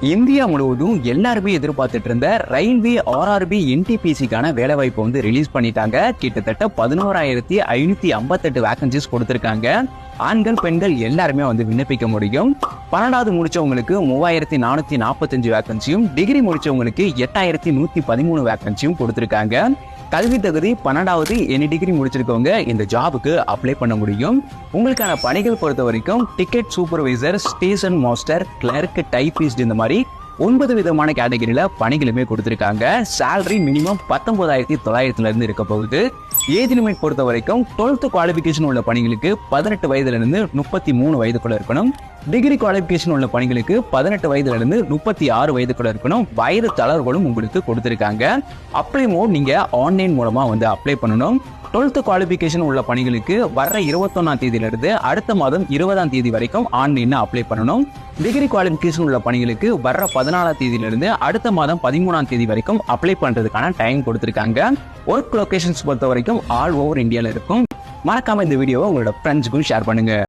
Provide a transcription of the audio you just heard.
India முழுவதும் எல்லாருமே எதிர்பார்த்துட்டு இருந்த ரயில்வே ஆர்ஆர்பி என்டிபிசிக்கான வேலைவாய்ப்பு வந்து ரிலீஸ் பண்ணிட்டாங்க. கிட்டத்தட்ட பதினோராயிரத்தி ஐநூத்தி ஐம்பத்தெட்டு வேகன்சிஸ் கொடுத்துருக்காங்க. ஆண்கள் பெண்கள் எல்லாருமே வந்து விண்ணப்பிக்க முடியும். பன்னெண்டாவது முடிச்சவங்களுக்கு மூவாயிரத்தி நானூத்தி நாற்பத்தஞ்சு வேகன்சியும் டிகிரி முடிச்சவங்களுக்கு எட்டாயிரத்தி நூத்தி பதிமூணு வேகன்சியும் கொடுத்துருக்காங்க. கல்வி தகுதி பன்னெண்டாவது எனி டிகிரி முடிச்சிருக்கவங்க இந்த ஜாபுக்கு அப்ளை பண்ண முடியும். உங்களுக்கான பணிகள் பொறுத்த வரைக்கும் ticket supervisor station master clerk typist இந்த மாதிரி ஒன்பது விதமான கேட்டகரியில பணிகளுமே கொடுத்துருக்காங்க. சேலரி மினிமம் பத்தொன்பதாயிரத்தி தொள்ளாயிரத்துல இருந்து இருக்க போகுது. ஏஜ் லிமிட் பொறுத்த வரைக்கும் டுவெல்த் குவாலிஃபிகேஷன் உள்ள பணிகளுக்கு பதினெட்டு வயதுல இருந்து முப்பத்தி மூணு வயதுக்குள்ள இருக்கணும். டிகிரி குவாலிஃபிகேஷன் உள்ள பணிகளுக்கு பதினெட்டு வயதுல இருந்து முப்பத்தி ஆறு வயதுக்குள்ள இருக்கணும். வயது தளர்வுகளும் உங்களுக்கு கொடுத்துருக்காங்க. அப்ளை மோட் நீங்க ஆன்லைன் மூலமா வந்து அப்ளை பண்ணணும். டுவெல்த் குவாலிஃபிகேஷன் உள்ள பணிகளுக்கு வர்ற இருபத்தொன்னாம் தேதியிலிருந்து அடுத்த மாதம் இருபதாம் தேதி வரைக்கும் ஆன்லைனில் அப்ளை பண்ணணும். டிகிரி குவாலிஃபிகேஷன் உள்ள பணிகளுக்கு வர்ற பதினாலாம் தேதியிலிருந்து அடுத்த மாதம் பதிமூணாம் தேதி வரைக்கும் அப்ளை பண்ணுறதுக்கான டைம் கொடுத்துருக்காங்க. ஒர்க் லொக்கேஷன்ஸ் பொறுத்த வரைக்கும் ஆல் ஓவர் இந்தியாவில் இருக்கும். மறக்காமல் இந்த வீடியோவை உங்களோட ஃப்ரெண்ட்ஸுக்கும் ஷேர் பண்ணுங்க.